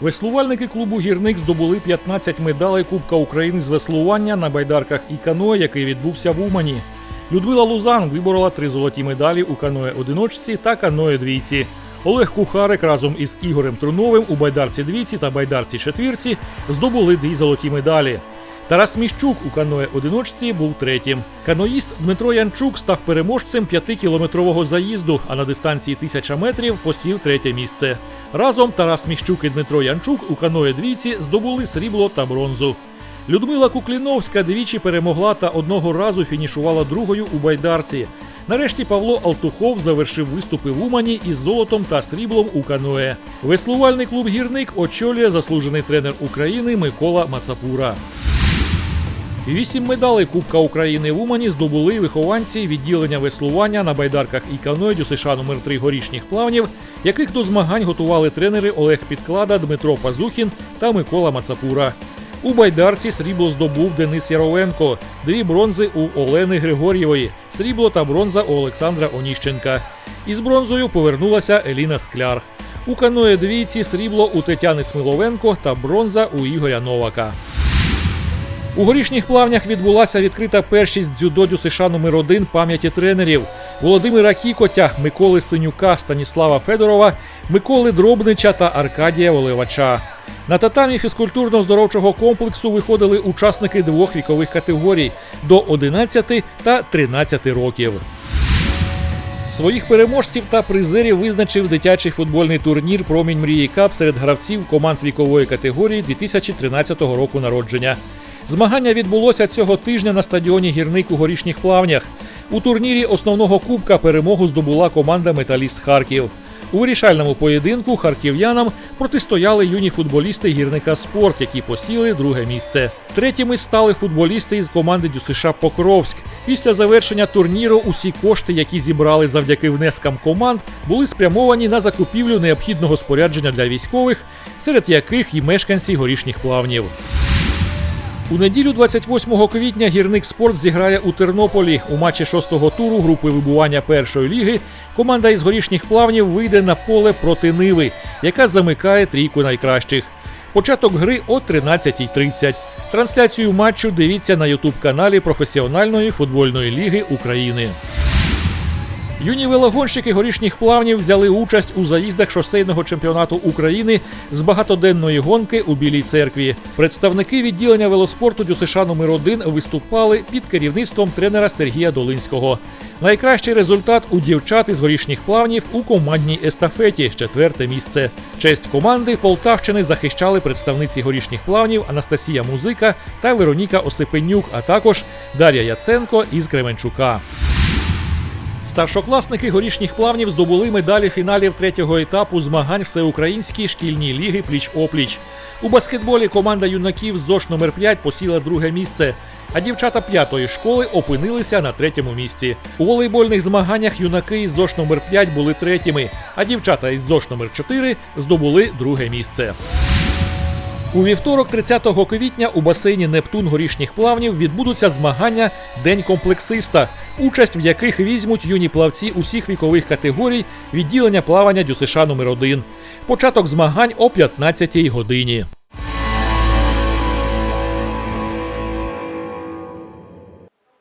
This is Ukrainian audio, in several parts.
Веслувальники клубу Гірник здобули 15 медалей Кубка України з веслування на байдарках і каное, який відбувся в Умані. Людмила Лузан виборола три золоті медалі у каное одиночці та каное двійці. Олег Кухарик разом із Ігорем Труновим у байдарці двійці та байдарці четвірці здобули дві золоті медалі. Тарас Міщук у каное одиночці був третім. Каноїст Дмитро Янчук став переможцем п'ятикілометрового заїзду, а на дистанції тисяча метрів посів третє місце. Разом Тарас Міщук і Дмитро Янчук у каное двійці здобули срібло та бронзу. Людмила Кукліновська двічі перемогла та одного разу фінішувала другою у байдарці. Нарешті Павло Алтухов завершив виступи в Умані із золотом та сріблом у каное. Веслувальний клуб Гірник очолює заслужений тренер України Микола Мацапура. Вісім медалей Кубка України в Умані здобули вихованці відділення веслування на байдарках і каное ДЮСШ номер 3 горішніх плавнів, яких до змагань готували тренери Олег Підклада, Дмитро Пазухін та Микола Мацапура. У байдарці срібло здобув Денис Яровенко, дві бронзи у Олени Григор'євої, срібло та бронза у Олександра Оніщенка. Із бронзою повернулася Еліна Скляр. У каное двійці срібло у Тетяни Смиловенко та бронза у Ігоря Новака. У горішніх плавнях відбулася відкрита першість дзюдо США номер 1 пам'яті тренерів Володимира Кікотя, Миколи Синюка, Станіслава Федорова, Миколи Дробнича та Аркадія Оливача. На татамі фізкультурно-здоровчого комплексу виходили учасники двох вікових категорій до 11 та 13 років. Своїх переможців та призерів визначив дитячий футбольний турнір Промінь мрії Кап серед гравців команд вікової категорії 2013 року народження. Змагання відбулося цього тижня на стадіоні Гірник у горішніх плавнях. У турнірі основного кубка перемогу здобула команда Металіст Харків. У вирішальному поєдинку харків'янам протистояли юні футболісти гірника спорт, які посіли друге місце. Третіми стали футболісти із команди ДЮСШ Покровськ. Після завершення турніру усі кошти, які зібрали завдяки внескам команд, були спрямовані на закупівлю необхідного спорядження для військових, серед яких і мешканці горішніх плавнів. У неділю 28 квітня гірник спорт зіграє у Тернополі. У матчі шостого туру групи вибування першої ліги команда із горішніх плавнів вийде на поле проти Ниви, яка замикає трійку найкращих. Початок гри о 13.30. Трансляцію матчу дивіться на ютуб-каналі професіональної футбольної ліги України. Юні велогонщики горішніх плавнів взяли участь у заїздах шосейного чемпіонату України з багатоденної гонки у Білій церкві. Представники відділення велоспорту ДЮСШ номер 1 виступали під керівництвом тренера Сергія Долинського. Найкращий результат у дівчат із горішніх плавнів у командній естафеті четверте місце. Честь команди Полтавщини захищали представниці горішніх плавнів Анастасія Музика та Вероніка Осипенюк, а також Дар'я Яценко із Кременчука. Старшокласники горішніх плавнів здобули медалі фіналів третього етапу змагань всеукраїнській шкільній ліги пліч-опліч. У баскетболі команда юнаків з ЗОШ номер 5 посіла друге місце, а дівчата п'ятої школи опинилися на третьому місці. У волейбольних змаганнях юнаки із ЗОШ номер 5 були третіми, а дівчата із ЗОШ номер 4 здобули друге місце. У вівторок, 30 квітня, у басейні Нептун горішніх плавнів відбудуться змагання День комплексиста, участь в яких візьмуть юні плавці усіх вікових категорій відділення плавання ДЮСШ номер 1 Початок змагань о 15 годині.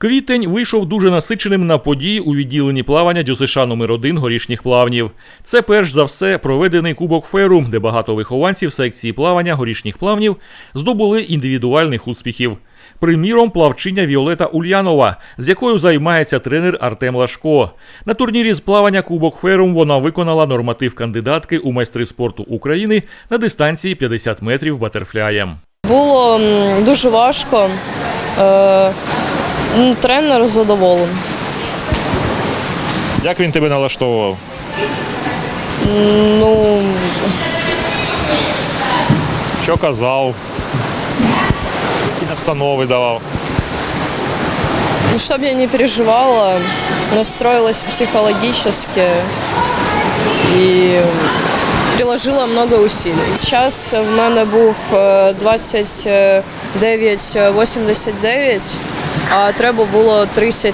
Квітень вийшов дуже насиченим на події у відділенні плавання ДЮСШ номер 1 горішніх плавнів. Це перш за все проведений кубок феру, де багато вихованців секції плавання горішніх плавнів здобули індивідуальних успіхів. Приміром, плавчиня Віолета Ульянова, з якою займається тренер Артем Лашко. На турнірі з плавання Кубок Ферум вона виконала норматив кандидатки у майстри спорту України на дистанції 50 метрів батерфляєм. Було дуже важко. Е, Тренер задоволений. Як він тебе налаштовував? Ну, Що казав? Які настанови давав? чтобы я не переживала, настроилась психологически и приложила много усилий. Час в мене був е, 29,89, а треба було 30,0.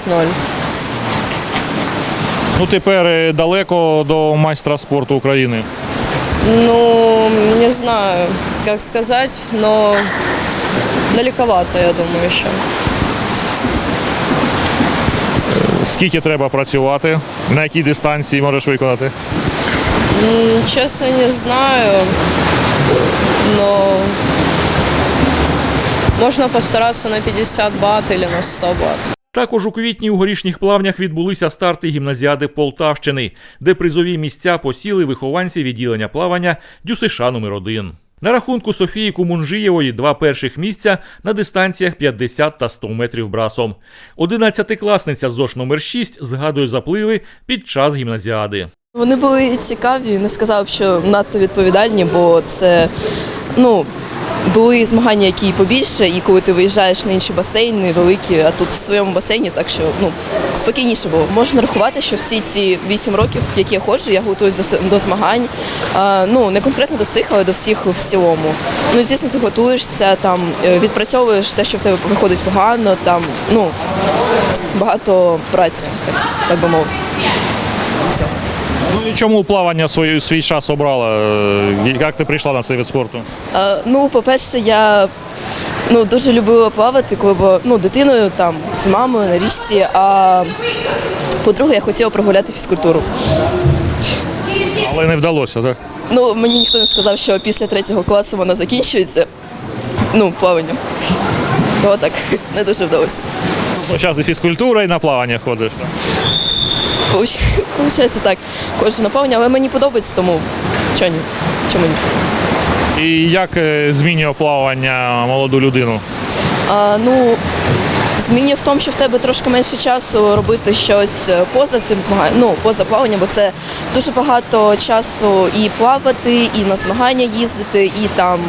Ну тепер е, далеко до майстра спорту України. Ну, Не знаю, как сказать, но далековато, я думаю, еще. Скільки треба працювати? На якій дистанції можеш виконати? М, Честно, не знаю, но можно постараться на 50 бат или на 100 бат. Також у квітні у горішніх плавнях відбулися старти гімназіади Полтавщини, де призові місця посіли вихованці відділення плавання ДЮСШ номер 1 На рахунку Софії Кумунжієвої два перших місця на дистанціях 50 та 100 метрів брасом. Одинадцятикласниця ЗОШ номер 6 згадує запливи під час гімназіади. Вони були цікаві, не сказав, що надто відповідальні, бо це ну. Були змагання, які побільше, і коли ти виїжджаєш на інші басейни, великі, а тут в своєму басейні, так що ну спокійніше було. Можна рахувати, що всі ці вісім років, які я ходжу, я готуюсь до, до змагань. А, ну не конкретно до цих, але до всіх в цілому. Ну звісно, ти готуєшся, там е, відпрацьовуєш те, що в тебе виходить погано, там ну багато праці, так, так би мовити. Все. Ну і чому плавання свій, свій час обрала? Е, Як ти прийшла на цей вид спорту? Е, Ну, по-перше, я ну, дуже любила плавати, коли була ну, дитиною там, з мамою на річці. А по-друге, я хотіла прогуляти фізкультуру. Але не вдалося, так? Ну, мені ніхто не сказав, що після третього класу вона закінчується. Ну, плавання. То так, не дуже вдалося. Ну, зараз і фізкультура, і на плавання ходиш. Так? Получ- Получається так, ходжу на але мені подобається, тому чого ні? Чому ні? І як е, змінює плавання молоду людину? А, ну, змінює в тому, що в тебе трошки менше часу робити щось е, поза цим змаганням, ну, поза плаванням, бо це дуже багато часу і плавати, і на змагання їздити, і там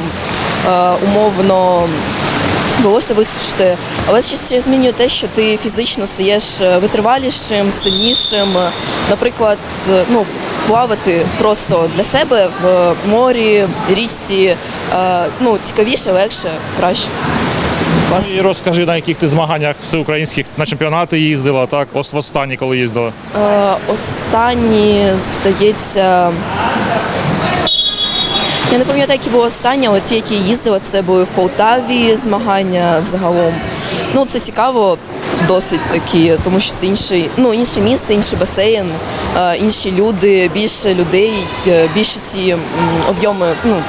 е, умовно волосся висушити. Але ще змінює те, що ти фізично стаєш е, витривалішим, сильнішим. Наприклад, е, ну, плавати просто для себе в морі, річці, е, ну, цікавіше, легше, краще. Клас. І розкажи, на яких ти змаганнях всеукраїнських на чемпіонати їздила, так? Ось в останні, коли їздила. Е, останні, здається. Я не пам'ятаю, які були останні, але ті, які я їздила, це були в Полтаві змагання взагалом. Ну, це цікаво досить такі, тому що це інший, ну, інше місто, інший басейн, е, інші люди, більше людей, е, більше ці об'єми, ну,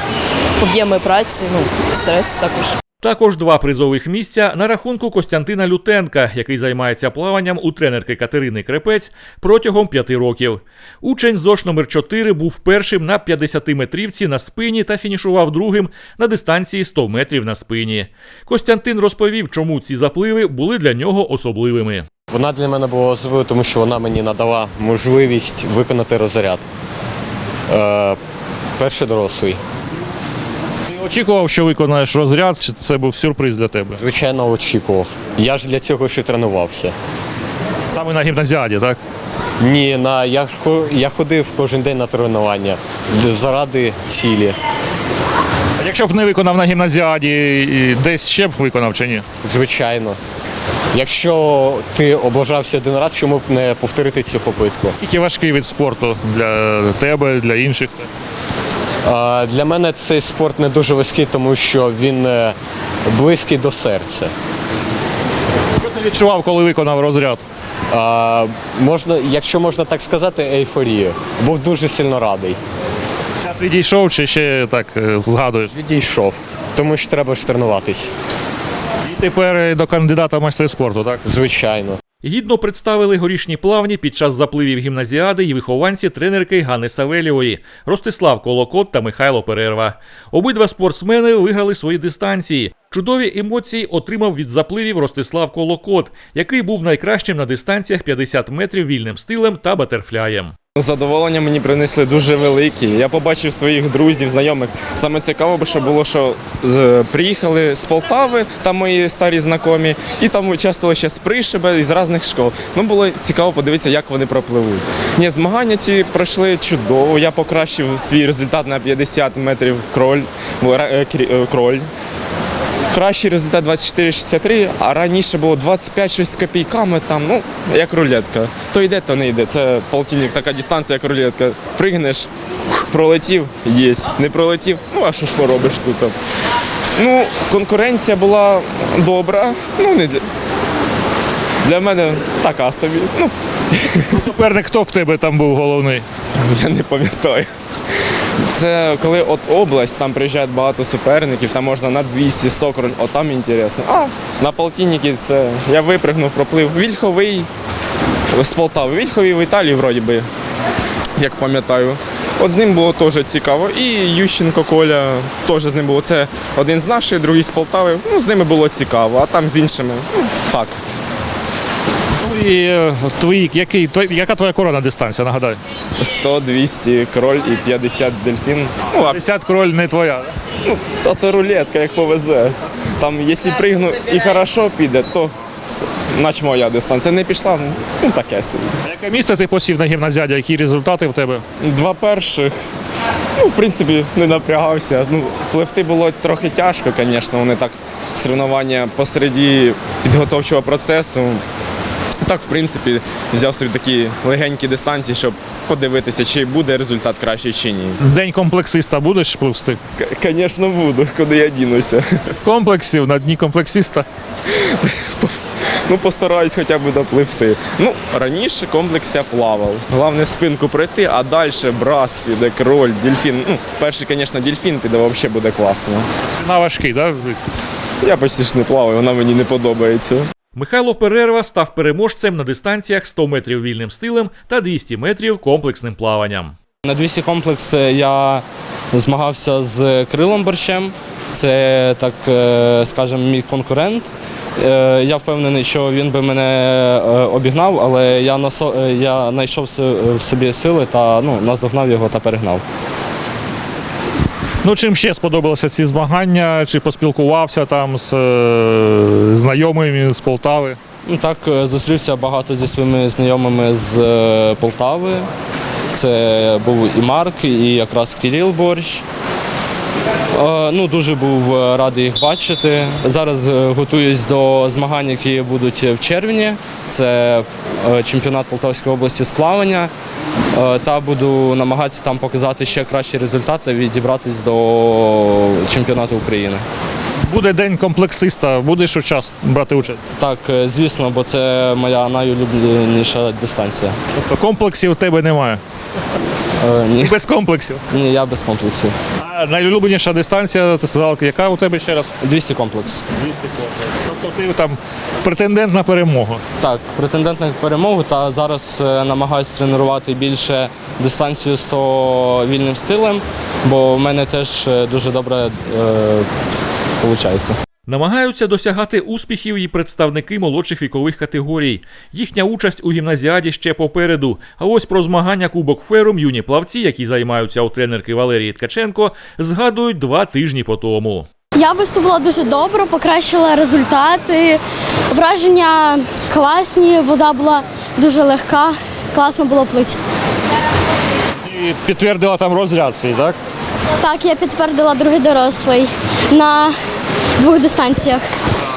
об'єми праці, ну, стрес також. Також два призових місця на рахунку Костянтина Лютенка, який займається плаванням у тренерки Катерини Крепець протягом п'яти років. Учень ЗОШ номер 4 був першим на 50-метрівці на спині та фінішував другим на дистанції 100 метрів на спині. Костянтин розповів, чому ці запливи були для нього особливими. Вона для мене була особливою, тому що вона мені надала можливість виконати розряд. Е, перший дорослий. Очікував, що виконаєш розряд, чи це був сюрприз для тебе? Звичайно, очікував. Я ж для цього ще тренувався. Саме на гімназіаді, так? Ні, на я, я ходив кожен день на тренування заради цілі. А якщо б не виконав на гімназіаді, десь ще б виконав чи ні? Звичайно. Якщо ти облажався один раз, чому б не повторити цю попитку? Який важкий від спорту для тебе, для інших? Е, для мене цей спорт не дуже важкий, тому що він е, близький до серця. Що ти відчував, коли виконав розряд? А, можна, якщо можна так сказати, ейфорію. Був дуже сильно радий. Час відійшов чи ще так е, згадуєш? Відійшов, тому що треба ж тренуватись. І тепер до кандидата в майстри спорту, так? Звичайно. Гідно представили горішні плавні під час запливів гімназіади і вихованці тренерки Гани Савелєвої, Ростислав Колокот та Михайло Перерва. Обидва спортсмени виграли свої дистанції. Чудові емоції отримав від запливів Ростислав Колокот, який був найкращим на дистанціях 50 метрів вільним стилем та батерфляєм. Задоволення мені принесли дуже великі. Я побачив своїх друзів, знайомих. Саме цікаво, що було, що приїхали з Полтави, там мої старі знайомі, і там участвували ще з Пришиба із різних школ. Ну було цікаво подивитися, як вони пропливуть. Ні, змагання ці пройшли чудово. Я покращив свій результат на 50 метрів кроль, е, е, кроль. Кращий результат 24,63, а раніше було 25 щось з копійками, там, ну, як рулетка. То йде, то не йде. Це полтинник, така дистанція, як рулетка. Пригнеш, пролетів, єсть. Не пролетів, ну а що ж поробиш тут? Ну, конкуренція була добра. Ну, не для, для мене така собі. Ну, Суперник хто в тебе там був головний? я не пам'ятаю. Це коли от область, там приїжджає багато суперників, там можна на 200-100 кроль, от там інтересно. А на полтинники це я випригнув, проплив. Вільховий з Полтави. Вільховий в Італії, вроді би, як пам'ятаю. От з ним було теж цікаво. І Ющенко Коля теж з ним було. Це один з наших, другий з Полтави. Ну, з ними було цікаво, а там з іншими. Ну, так. Ну і е, твої, який, яка твоя корона дистанція, нагадай? 100, 200 кроль і 50 дельфін. Ну, а 50 кроль не твоя. да? Та то рулетка, як повезе. Там, якщо пригну і хорошо піде, то наче моя дистанція не пішла, ну, ну таке собі. А Яке місце ти посів на гімназіаді? Які результати в тебе? Два перших, ну, в принципі, не напрягався. Ну, пливти було трохи тяжко, звісно, вони так соревнування посереді підготовчого процесу. Так, в принципі, взяв собі такі легенькі дистанції, щоб подивитися, чи буде результат кращий чи ні. День комплексиста будеш пливсти? К- Звісно, буду, куди я дінуся. З комплексів на дні комплексиста. Ну, постараюсь хоча б допливти. Ну, раніше комплекс я плавав. Головне спинку пройти, а далі брас піде, кроль, дельфін. Ну, перший, звісно, дельфін піде, взагалі буде класно. На важкий, так? Да? Я почти ж не плаваю, вона мені не подобається. Михайло Перерва став переможцем на дистанціях 100 метрів вільним стилем та 200 метрів комплексним плаванням. На 200 комплекс я змагався з Крилом Борщем. Це, так е, скажемо, мій конкурент. Е, Я впевнений, що він би мене е, обігнав, але я знайшов в собі сили та ну, наздогнав його та перегнав. Ну, чим ще сподобалися ці змагання? Чи поспілкувався там з е, знайомими з Полтави? Ну, так, е, зустрівся багато зі своїми знайомими з е, Полтави. Це був і Марк, і якраз Кирил Борщ. Е, Ну, дуже був е, радий їх бачити. Зараз е, готуюсь до змагань, які будуть в червні. Це чемпіонат Полтавської області з плавання. Та буду намагатися там показати ще кращі результати, відібратись до чемпіонату України. Буде день комплексиста, будеш учас брати участь. Так, звісно, бо це моя найулюбленіша дистанція. Тобто комплексів у тебе немає. Е, Ні, Без комплексів. ні, я без комплексів. А найулюбленіша дистанція, ти сказав, яка у тебе ще раз? 200 комплекс. Тобто ти там претендент на перемогу. Так, претендент на перемогу та зараз е, намагаюся тренувати більше дистанцію 100 вільним стилем, бо в мене теж е, дуже добре виходить. Намагаються досягати успіхів і представники молодших вікових категорій. Їхня участь у гімназіаді ще попереду. А ось про змагання Кубок Ферум юні плавці, які займаються у тренерки Валерії Ткаченко, згадують два тижні по тому. Я виступила дуже добре, покращила результати. Враження класні, вода була дуже легка, класно було плити. І підтвердила там розряд свій, так? Так, я підтвердила другий дорослий на двох дистанціях.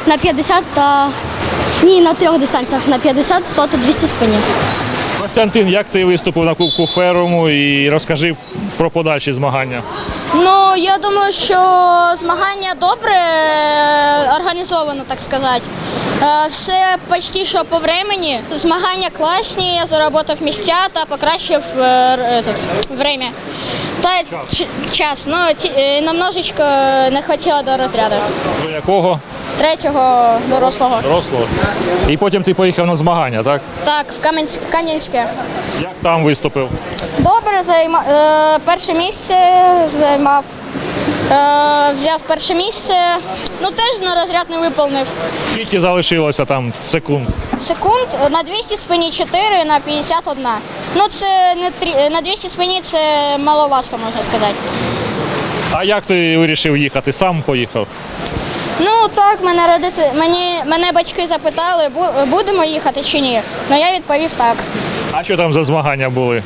На 50 та ні, на трьох дистанціях на 50, 100 та 200 спині. Костянтин, як ти виступив на Кубку Феруму і розкажи про подальші змагання. Ну, я думаю, що змагання добре е, організовано, так сказати. Е, Все почти що по времени. Змагання класні, я заработав місця та покращив е, время. Та час, час. Ну, е, намножечко не хватило до розряду. До якого? Третього дорослого. Дорослого. І потім ти поїхав на змагання, так? Так, в Кам'янське. Як там виступив? Добре, займа... е, перше місце займав. Е, взяв перше місце. Ну теж на розряд не виповнив. Скільки залишилося там секунд? Секунд на 200 спині 4, на 51. Ну це не трі... на 200 спині це маловато, можна сказати. А як ти вирішив їхати? Сам поїхав? Ну так, мене родити, мені мене батьки запитали, бу- будемо їхати чи ні. Ну я відповів так. А що там за змагання були?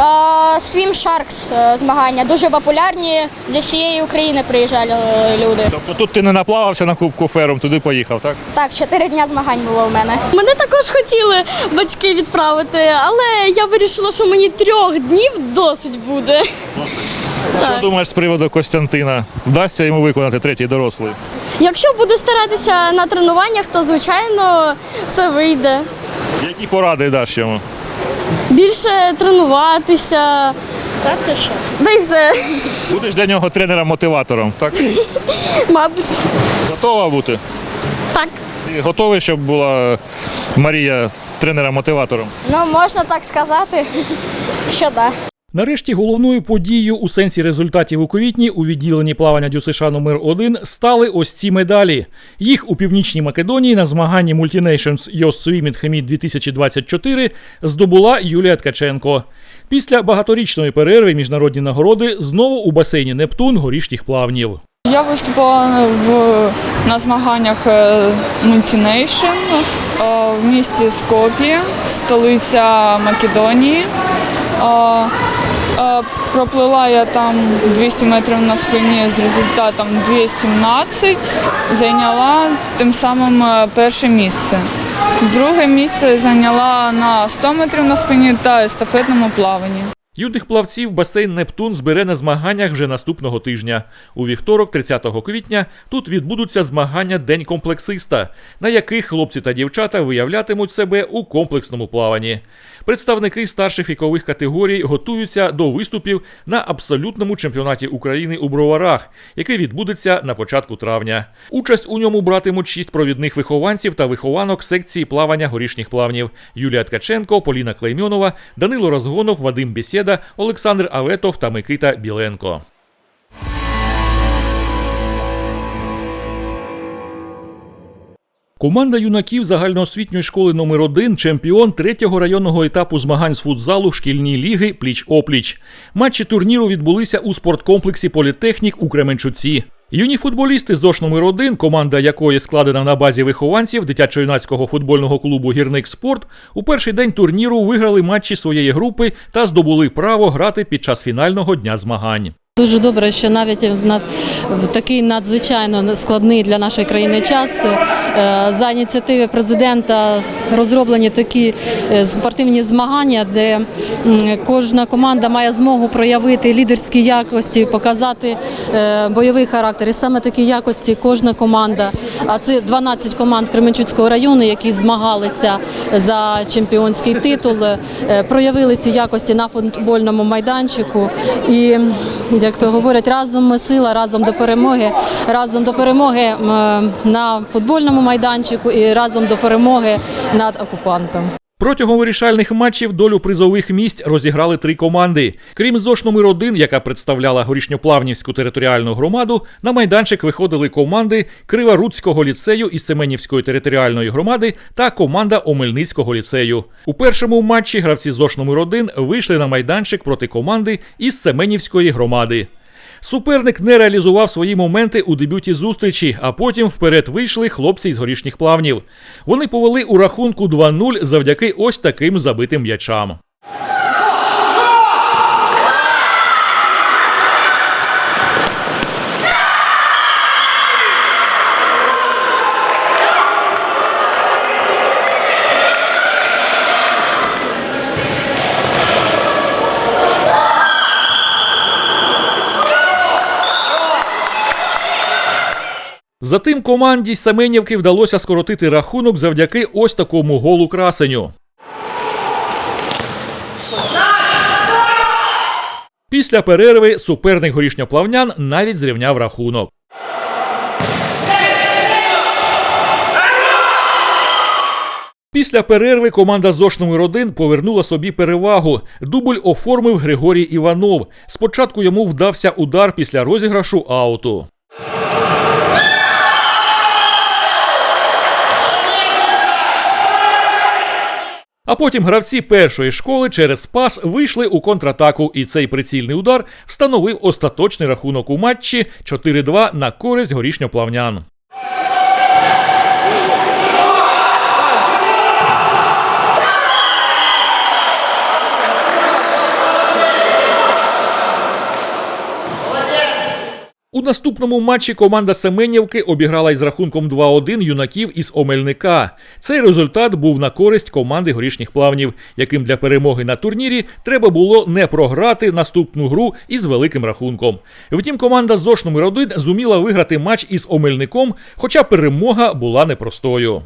Swim Sharks е, змагання дуже популярні. Зі всієї України приїжджали е, люди. Тобто тут ти не наплавався на кубку ферум, туди поїхав, так? Так, чотири дня змагань було у мене. Мене також хотіли батьки відправити, але я вирішила, що мені трьох днів досить буде. Що думаєш з приводу Костянтина? Вдасться йому виконати третій дорослий? Якщо буду старатися на тренуваннях, то звичайно все вийде. Які поради даш йому? Більше тренуватися. Да і все, Будеш для нього тренером-мотиватором, так? мабуть, Готова бути? так. Ти готовий, щоб була Марія тренером-мотиватором? Ну, можна так сказати, що так. Нарешті головною подією у сенсі результатів у квітні у відділенні плавання ДЮСШ номер 1 стали ось ці медалі. Їх у північній Македонії на змаганні Multinations Youth Swimming Hemid 2024 здобула Юлія Ткаченко. Після багаторічної перерви міжнародні нагороди знову у басейні Нептун горішніх плавнів. Я виступала в, на змаганнях е, Multination е, в місті Скоп'є, столиця Македонії. Е, Проплила я там 200 метрів на спині з результатом 2.17, зайняла тим самим е, перше місце. Друге місце зайняла на 100 метрів на спині та естафетному плаванні. Юних плавців басейн Нептун збере на змаганнях вже наступного тижня. У вівторок, 30 квітня, тут відбудуться змагання День комплексиста, на яких хлопці та дівчата виявлятимуть себе у комплексному плаванні. Представники старших вікових категорій готуються до виступів на абсолютному чемпіонаті України у броварах, який відбудеться на початку травня. Участь у ньому братимуть шість провідних вихованців та вихованок секції плавання горішніх плавнів: Юлія Ткаченко, Поліна Клеймьонова, Данило Розгонов, Вадим Бєсєда, Олександр Аветов та Микита Біленко. Команда юнаків загальноосвітньої школи номер 1 чемпіон третього районного етапу змагань з футзалу шкільні ліги пліч-опліч. Матчі турніру відбулися у спорткомплексі Політехнік у Кременчуці. Юні футболісти з номер 1 команда якої складена на базі вихованців дитячо-юнацького футбольного клубу Гірник Спорт, у перший день турніру виграли матчі своєї групи та здобули право грати під час фінального дня змагань. Дуже добре, що навіть в такий надзвичайно складний для нашої країни час е, за ініціативи президента розроблені такі е, спортивні змагання, де кожна команда має змогу проявити лідерські якості, показати е, бойовий характер. І саме такі якості кожна команда, а це 12 команд Кременчуцького району, які змагалися за чемпіонський титул, проявили ці якості на футбольному майданчику. І як то говорять, разом ми сила, разом до перемоги, разом до перемоги на футбольному майданчику і разом до перемоги над окупантом. Протягом вирішальних матчів долю призових місць розіграли три команди. Крім ЗОШ номер 1 яка представляла горішньоплавнівську територіальну громаду, на майданчик виходили команди Криворуцького ліцею і Семенівської територіальної громади та команда Омельницького ліцею. У першому матчі гравці ЗОШ номер 1 вийшли на майданчик проти команди із Семенівської громади. Суперник не реалізував свої моменти у дебюті зустрічі, а потім вперед вийшли хлопці із горішніх плавнів. Вони повели у рахунку 2-0 завдяки ось таким забитим м'ячам. Затим команді Семенівки вдалося скоротити рахунок завдяки ось такому голу красеню. Після перерви суперник горішньоплавнян навіть зрівняв рахунок. Після перерви команда ЗОШ 1 повернула собі перевагу. Дубль оформив Григорій Іванов. Спочатку йому вдався удар після розіграшу ауту. А потім гравці першої школи через пас вийшли у контратаку, і цей прицільний удар встановив остаточний рахунок у матчі 4-2 на користь горішньоплавнян. Наступному матчі команда Семенівки обіграла із рахунком 2-1 юнаків із Омельника. Цей результат був на користь команди горішніх плавнів, яким для перемоги на турнірі треба було не програти наступну гру із великим рахунком. Втім, команда ЗОШ номер 1 зуміла виграти матч із Омельником, хоча перемога була непростою.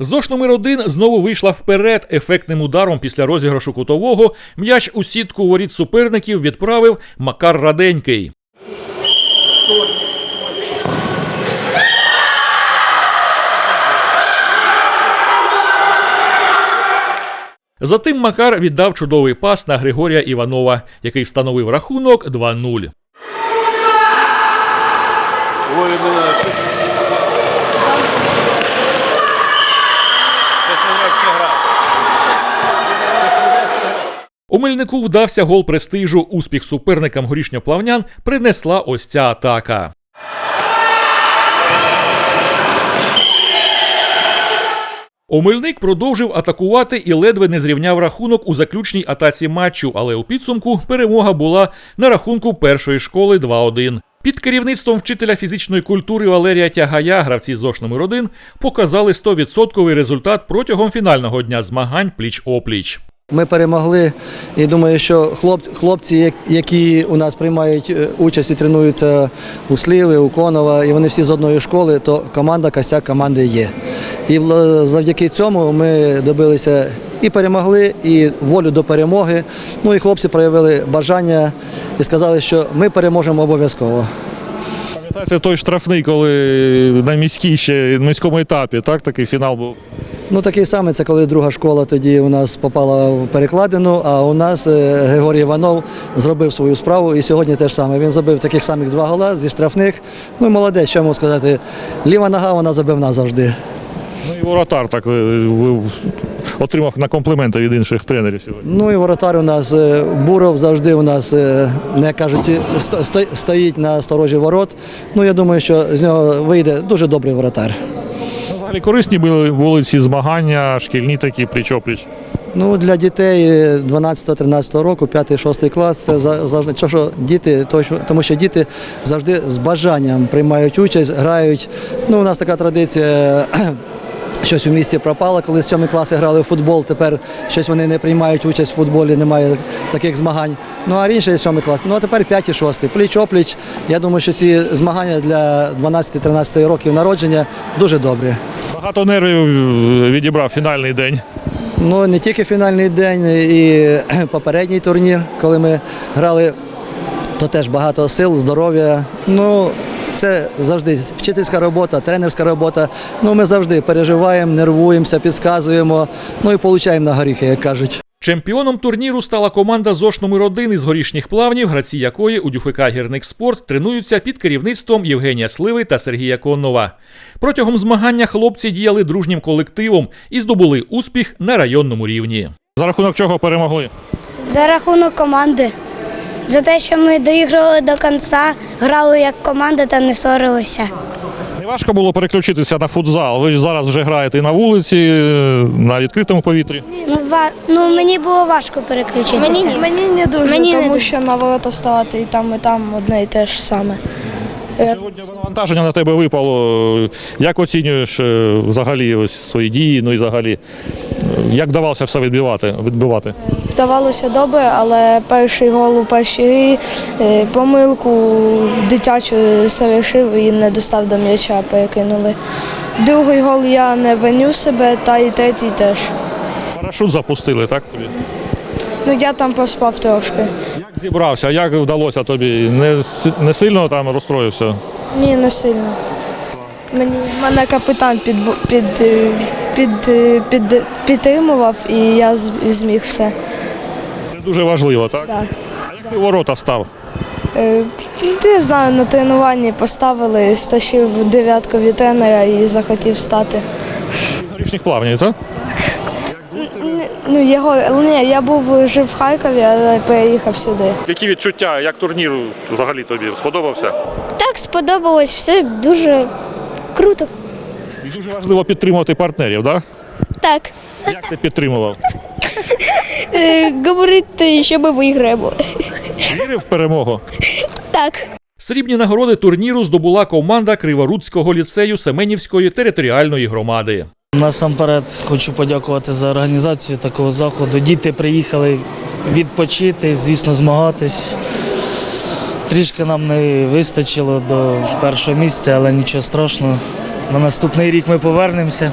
ЗОШ номер 1 знову вийшла вперед ефектним ударом після розіграшу кутового. М'яч у сітку воріт суперників відправив Макар Раденький. Затим Макар віддав чудовий пас на Григорія Іванова, який встановив рахунок 2-0. У Мельнику вдався гол престижу. Успіх суперникам горішньоплавнян принесла ось ця атака. Омельник продовжив атакувати і ледве не зрівняв рахунок у заключній атаці матчу, але у підсумку перемога була на рахунку першої школи 2-1. Під керівництвом вчителя фізичної культури Валерія Тягая гравці ЗОШ номер 1 показали 100% результат протягом фінального дня змагань пліч-опліч. Ми перемогли і думаю, що хлопці, які у нас приймають е, участь і тренуються у Сліви, у Конова, і вони всі з одної школи, то команда косяк команди є. І завдяки цьому ми добилися і перемогли, і волю до перемоги. Ну і хлопці проявили бажання і сказали, що ми переможемо обов'язково. Пам'ятаєте той штрафний, коли на міській ще міському етапі, так, такий фінал був. Ну такий самий, це коли друга школа тоді у нас попала в перекладину, а у нас е, Григорій Іванов зробив свою справу і сьогодні теж саме. Він забив таких самих два гола зі штрафних. Ну молодець, що можу сказати. Ліва нога вона забивна завжди. Ну і воротар так е, отримав на компліменти від інших тренерів сьогодні. Ну і воротар у нас е, Буров завжди у нас, не кажуть, сто- сто- стоїть на сторожі ворот. Ну я думаю, що з нього вийде дуже добрий воротар. Взагалі корисні були, були ці змагання, шкільні такі пліч-опліч. Ну, для дітей 12-13 року, 5-6 клас, це за- завжди що, діти, то тому що діти завжди з бажанням приймають участь, грають. Ну, у нас така традиція. Щось у місті пропало, коли з 7 класи грали в футбол, тепер щось вони не приймають участь в футболі, немає таких змагань. Ну а раніше 7 клас. Ну а тепер 5 і 6. Пліч-опліч. Я думаю, що ці змагання для 12-13 років народження дуже добрі. Багато нервів е, відібрав фінальний день. Ну не тільки фінальний день, і попередній турнір, коли ми грали, то теж багато сил, здоров'я. Ну, це завжди вчительська робота, тренерська робота. Ну, ми завжди переживаємо, нервуємося, підказуємо, ну і получаємо на горіхи, як кажуть. Чемпіоном турніру стала команда ЗОШ номер 1 із горішніх плавнів, гравці якої у ДЮФК «Гірник Спорт» тренуються під керівництвом Євгенія Сливи та Сергія Коннова. Протягом змагання хлопці діяли дружнім колективом і здобули успіх на районному рівні. За рахунок чого перемогли? За рахунок команди. За те, що ми доіграли до кінця, грали як команда та не ссорилися. Не важко було переключитися на футзал. Ви ж зараз вже граєте і на вулиці, е, на відкритому повітрі. Ну, ва... ну мені було важко переключитися. Мені, мені не дуже, Мені тому не... що на ворота ставати і там, і там одне і те ж саме. Сьогодні навантаження на тебе випало. Як оцінюєш е, взагалі ось свої дії? Ну і взагалі, е, як вдавалося все відбивати? відбивати? Вдавалося добре, але перший гол у першій грі, е, помилку дитячу совершив і не достав до м'яча, перекинули. Другий гол я не виню себе, та і третій теж. Парашут запустили, так тобі? Ну я там поспав трошки. Як зібрався? Як вдалося тобі? Не, не сильно там розстроївся? Ні, не сильно. Мені мене капітан під, під, під, під, підтримував і я зміг все. Це дуже важливо, так? Так. А як ти ворота став? Е, Не знаю, на тренуванні поставили, стащив дев'ятку від тренера і захотів стати. Горішніх плавнів, так? Ну, його, ні, я був жив в Харкові, але переїхав сюди. Які відчуття, як турнір взагалі тобі сподобався? Так сподобалось, все дуже круто. І дуже важливо підтримувати партнерів, так? Так. Як ти підтримував? Говорити, що ми виграємо. Вірив в перемогу? Так. Срібні нагороди турніру здобула команда Криворуцького ліцею Семенівської територіальної громади. Насамперед хочу подякувати за організацію такого заходу. Діти приїхали відпочити, звісно, змагатись. Трішки нам не вистачило до першого місця, але нічого страшного. На наступний рік ми повернемося.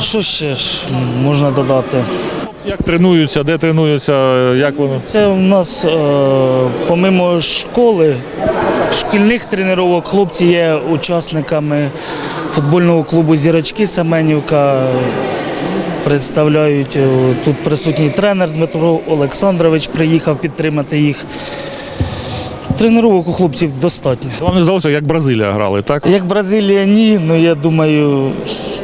Що ще ж можна додати? Як тренуються, де тренуються, як воно? Це у нас, е, помимо школи, шкільних тренувань, хлопці є учасниками футбольного клубу Зірочки Семенівка. Представляють е, тут присутній тренер Дмитро Олександрович приїхав підтримати їх. Тренувань у хлопців достатньо. Вам не здалося, як Бразилія грали, так? Як Бразилія, ні, ну я думаю,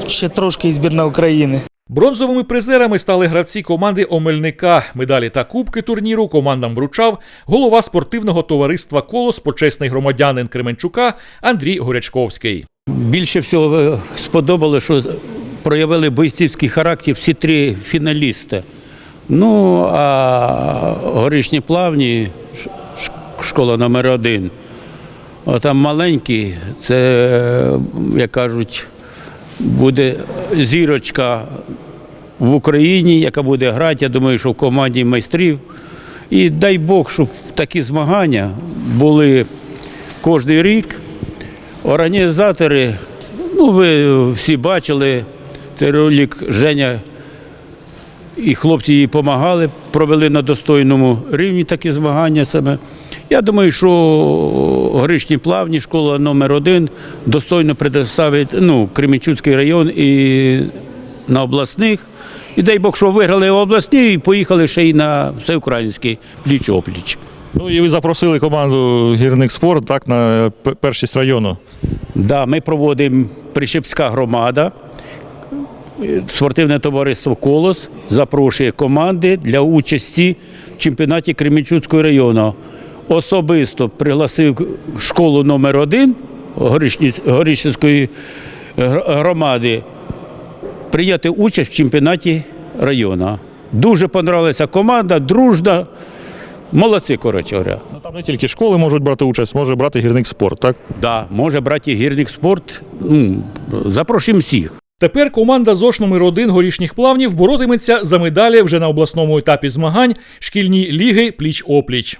ще трошки і збірна України. Бронзовими призерами стали гравці команди Омельника. Медалі та кубки турніру командам вручав голова спортивного товариства Колос, почесний громадянин Кременчука Андрій Горячковський. Більше всього сподобалося, що проявили бойцівський характер всі три фіналісти. Ну, а горішні плавні, школа номер один. Там маленькі, це, як кажуть, буде зірочка в Україні, яка буде грати. Я думаю, що в команді майстрів. І дай Бог, щоб такі змагання були кожен рік. Організатори, ну ви всі бачили, цей ролик Женя і хлопці їй допомагали, провели на достойному рівні такі змагання саме. Я думаю, що горішні плавні, школа номер один достойно представить ну, Кременчуцький район і на обласних. І дай Бог, що виграли обласні і поїхали ще й на всеукраїнський пліч-опліч. Ну і ви запросили команду Гірник Спорт так, на першість району. Да, ми проводимо Прищепська громада. Спортивне товариство Колос запрошує команди для участі в чемпіонаті Кременчуцького району. Особисто пригласив школу номер 1 Горішницької громади прийняти участь в чемпіонаті району. Дуже понравилася команда, дружна. Молодці, коротше говоря. Ну, там не тільки школи можуть брати участь, може брати гірник спорт, так? Да, може брати гірник спорт. Запрошуємо всіх. Тепер команда ЗОШ номер 1 горішніх плавнів боротиметься за медалі вже на обласному етапі змагань шкільні ліги пліч-опліч.